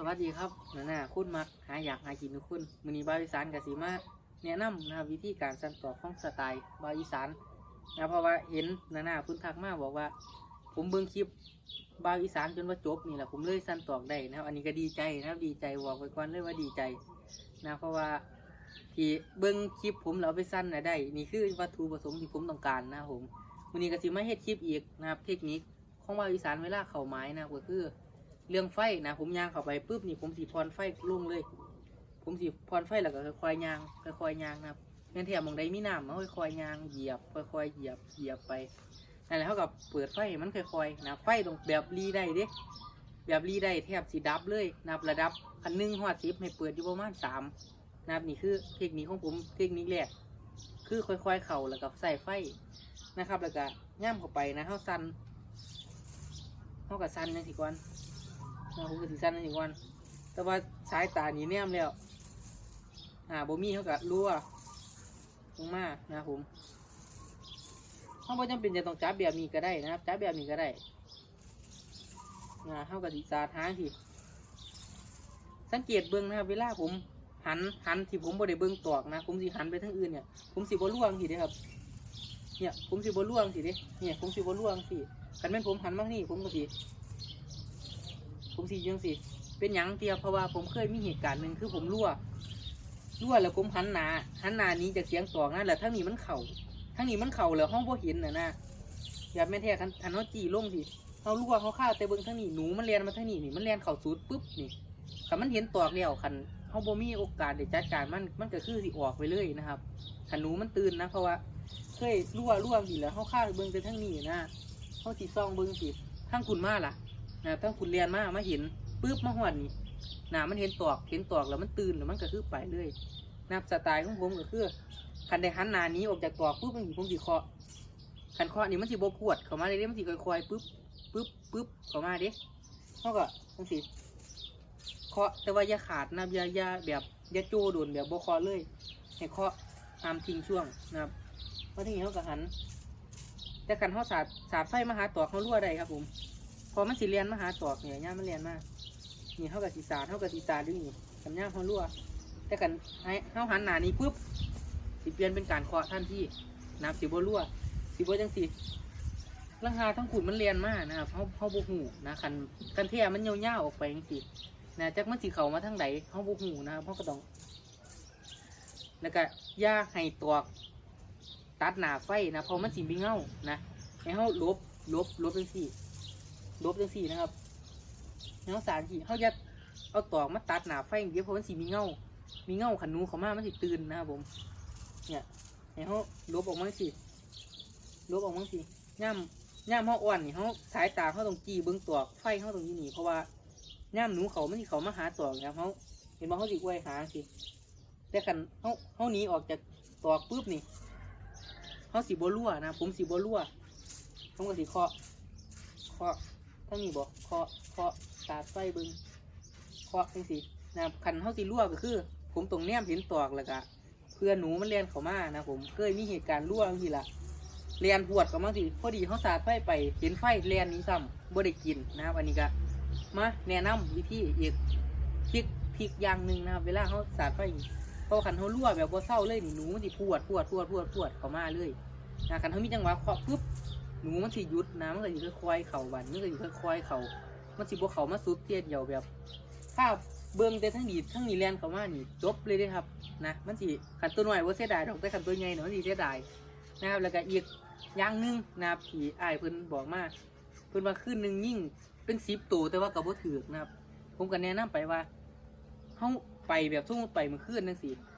สวัสดีครับนาหน้าคุณมักหาอยากหากินทุกคนมือนี้บาวอีสานกับสีมาแนะนำนะวิธีการสั่นตอของสไตล์บาวอีสานนะเพราะว่าเห็นหนาหน้าคุณทักมาบอกว่า ผมเบิ่งคลิปบาวอีสานจนว่าจบนี่แหละผมเลยสั่นตอบได้นะครับอันนี้ก็ดีใจนะครับดีใจบอกไปก่อนเลยว่าดีใจนะเพราะว่าที่เบิ่งคลิปผมเอาไปสั้นนะได้ นี่คือวัตถุประสงค์ที่ผมต้องการนะผมมือนี้ก็สิมาเฮ็ดคลิปอีกนะครับเทคนิคของบาวอีสานเวลาเข้าไม้นะก็คือ เรื่องไฟนะผมยางเข้าไปปุ๊บนี่ผมสีพรไฟลงเลย ผมสีพรไฟแล้วก็ค่อยๆยางค่อยๆยางนะครับเงี้ยแถมมองใดมีน้ำมันค่อยๆยางเหยียบ ค่อยๆเหยียบเหยียบไปนั่นแหละเท่ากับเปิดไฟมันค่อยๆนะไฟตรงแบบรีได้เด้แบบรีได้แทบสีดับเลยนะครับระดับคันหนึ่งหอดสิบให้เปิดอยู่ประมาณสามนะครับนี่คือเทคนิคของผมเทคนิคแรกคือค่อย ๆ เข่าแล้วก็ใส่ไฟนะครับ แล้วก็ย่ำเข้าไปนะเท่าซันเท่ากับซันนะสิก่อน นะผมก็สิสั้นนั่นอีกวัน แต่ว่าสายตานี่แนมแล้ว อ่าบ่มีเขาก็รั่วลงมานะผมเขาบ่จำเป็นจะต้องจับแบบนี้ก็ได้นะครับจับแบบนี้ก็ได้นะเขาก็สิสาท้างทีสังเกตเบิ้องนะครับเวลาผมหันหันที่ผมบ่ได้เบิ้องตอกนะ ผมสิหันไปทางอื่นเนี่ย ผมสิบ่ล่วงสิเด้ครับ เนี่ย ผมสิบ่ล่วงสิเด้เนี่ย ผมสิบ่ล่วงสิคันแม่นผมหันมากนี่ผมก็สิ ผมสีจังสิเป็นหยังเตียเพราะว่าผมเคยมีเหตุการณ์หนึ่งคือผมรั่วรั่วแล้วผมหันหนาหันหนานี้จากเสียงตอกนั่นแหละทั้งนี้มันเข่าทั้งนี้มันเข่าแล้วห้องบ่เห็นน่ะนะอย่าแม่แท้คันคันเขาจีลงสิเขารั่วเขาฆ่าแต่เบิ่งทั้งนี้หนูมันเรียนมาทั้งนี้นี่มันเรียนเข่าสูดปุ๊บนี่คันมันเห็นตอกแล้วคันเขาบ่มีโอกาสได้จัดการมันมันก็คือสิออกไปเลยนะครับคันหนูมันตื่นนะเพราะว่าเคยรั่วรั่วสิแล้วเขาฆ่าเบิ่งแต่ทั้งนี้นะเขาสิซองเบิ่งสิทั้งคุณมาล่ะ นะตั้งคุณเรียนมามาเห็นปุ๊บมาหวดนี่นะมันเห็นตอกเห็นตอกแล้วมันตื่นแล้วมันก็คือไปเรื่อยนับสไตล์ของผมก็คือคันได้หันหนานี้ออกจากตอกปุ๊บมันสิผมสิเคาะคันเคาะนี่มันสิบพวดเข้ามาเลยเด้มันสิค่อยๆปุ๊บปุ๊บปุ๊บเข้ามาเด้เขาก็มันสิเคาะแต่ว่าอย่าขาดนะอย่าอย่าแบบอย่าโจโดนแบบโบเคาะเลยให้เคาะห้ามทิ้งช่วงนะครับเพราะที่นี้เขาก็หันแต่คันเขาสาดสาดไฟมาหาตอกเขารั่วได้ครับผม อมันสิเรียนมาหาตอกเนี่ยย่ามันเรียนมากนี่เท่ากับสีสาเท่ากับสีตาด้วยนี่สัญญาเขารั่วแต่กันให้เขาหันหนานี้ปุ๊บสิเปลี่ยนเป็นการเคาะท่านที่นะครับสิบรั่วสิบจังสีลังหาทั้งขุนมันเรียนมากนะครับเขาเขาบุหูนะคันคันเทียมันเยาวๆออกไปจังสีนะจักมันสีเขามาทั้งไหนเขาบุหูนะครับเขาก็ต้อง แล้วก็ย่าให้ตอกตัดหนาไฟนะพอมันสีมีเงานะให้เขาลบลบลบจังสี ลบจังสี่นะครับน้องสารที่เขาจะเอาตอกมาตัดหนาไฟอย่างเดียวเพราะมันสีมีเงา มีเงาขันนูเขามามันสิตื่นนะครับผม เนี่ยให้เขาลบออกมาสิลบออกมาสิย่ำย่ำเขาอ่อนนี่เขาสายตาเขาตรงจีเบิ้งตอกไฟเขาตรงนี้หนีเพราะว่าย่ำหนูเขามันสิเขามาหาตอกนะครับเขาเห็นว่าเขาสิไว้หาสิแต่ขันเขาเขาหนีออกจากตอกปุ๊บนี่เขาสีบรั่วนะผมสีบรั่วผมก็สีเคาะเคาะ ถ้ามีบอกเคาะเคาะตาดไฟเบิงเคาะจังสินะครับคันเฮาสิรั่วก็คือ ผมตรงแนมเห็นตอกแล้วก็เพื่อนหนูมันเรียนเขามานะผมเคยมีเหตุการณ์รั่วจังสิละเรียนปวดกับมาสิพอดีเขาสาดไฟไปเห็นไฟเรียนนี้ซ้ำบ่ได้กินนะครับอันนี้ก็มาแนะนำวิธีอีกพิกพิกอย่างหนึ่งนะครับ เวลาเขาสาดไฟเพราะคันเขารั่วแบบบ่าเศร้าเลยนี่หนูมันสิปวดปวดปวดปวดปวดเขามาเลยนะคันเขามีจังหวะเคาะปุ๊บ หนูมันสิหยุดนะมันก็อยู่ค่อยๆเข่าบันมันก็อยู่ค่อยๆเข่ามันสิบ่เขามาสุดเตี้ยเดียวแบบ ถ้าเบิ่งแต่ทั้งดีทั้งนีแลนเขามานี่จบเลยเด้ครับนะมันสิขันตัวหน่อยว่าเสียดายดอกแต่ขันตัวใหญ่เนาะมันสิเสียดายนะครับแล้วก็อีกอย่างหนึงนะครับที่อ้ายเพิ่นบอกมาเพิ่นว่าขึ้นหนึ่งยิ่งเป็นสิบตัวแต่ว่ากับบ่ถือกนะครับ ผมก็แนะนำไปว่าเฮาไปแบบทุ่งไปมื้อคืนจังซี่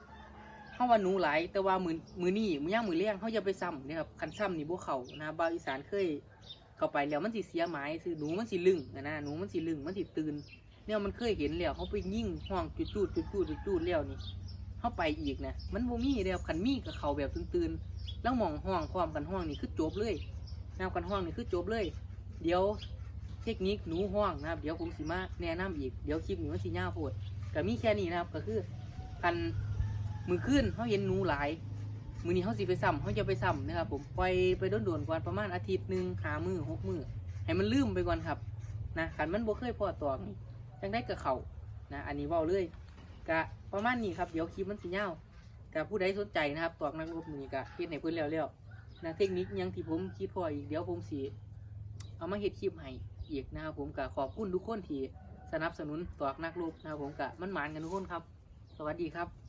เฮาว่าหนูหลายแต่ว่ามือมือนี่มือย่างมือเลี้ยงเฮาอย่าไปซ้ำนะครับคันซ้ำนี่บ่เขานะครับาวอีสานเคยเข้าไปแล้วมันสิเสียหมายคือหนูมันสิลึงนะนะหนูมันสิลึงมันสิตื่นเนี่ยมันเคยเห็นแล้วเขาไปยิ่งห้องจุดจุดจุดจุดจุดจุดแล้วนี่เขาไปอีกนะมันบ่มีแล้วขันมีกับเขาแบบตื่นๆแล้วมองห้องความกันห้องนี่คือจบเลยแนวกันห้องนี่คือจบเลย เดี๋ยวเทคนิคหนูห้องนะครับเดี๋ยวผมสิมาแนะนำอีกเดี๋ยวคลิปนี้มันสิยาวโพดก็มีแค่นี้นะครับก็คือคัน มือขึ้นเขาเห็นหนูหลาย มือนี้เขาสิไปซ้ำเขาจะไปซ้ำนะครับผมปล่อยไปโดนๆก่อนประมาณอาทิตย์หนึ่งหามือหกมือให้มันลืมไปก่อนครับนะขันมันบ่เคยพอตอกนี่จังได้กับเขานะอันนี้เว้าเลยกะประมาณนี้ครับเดี๋ยวคลิปมันสิยากะผู้ใดสนใจนะครับตอกนักรบมือนี้กะเฮ็ดให้เพิ่นแล้วๆนะเทคนิคยังที่ผมคิดพออีกเดี๋ยวผมสิเอามาเฮ็ดคลิปให้อีกนะครับผมกะขอบคุณทุกคนที่สนับสนุนตอกนักรบนะครับผมกะมันหมานกันทุกคนครับ สวัสดีครับ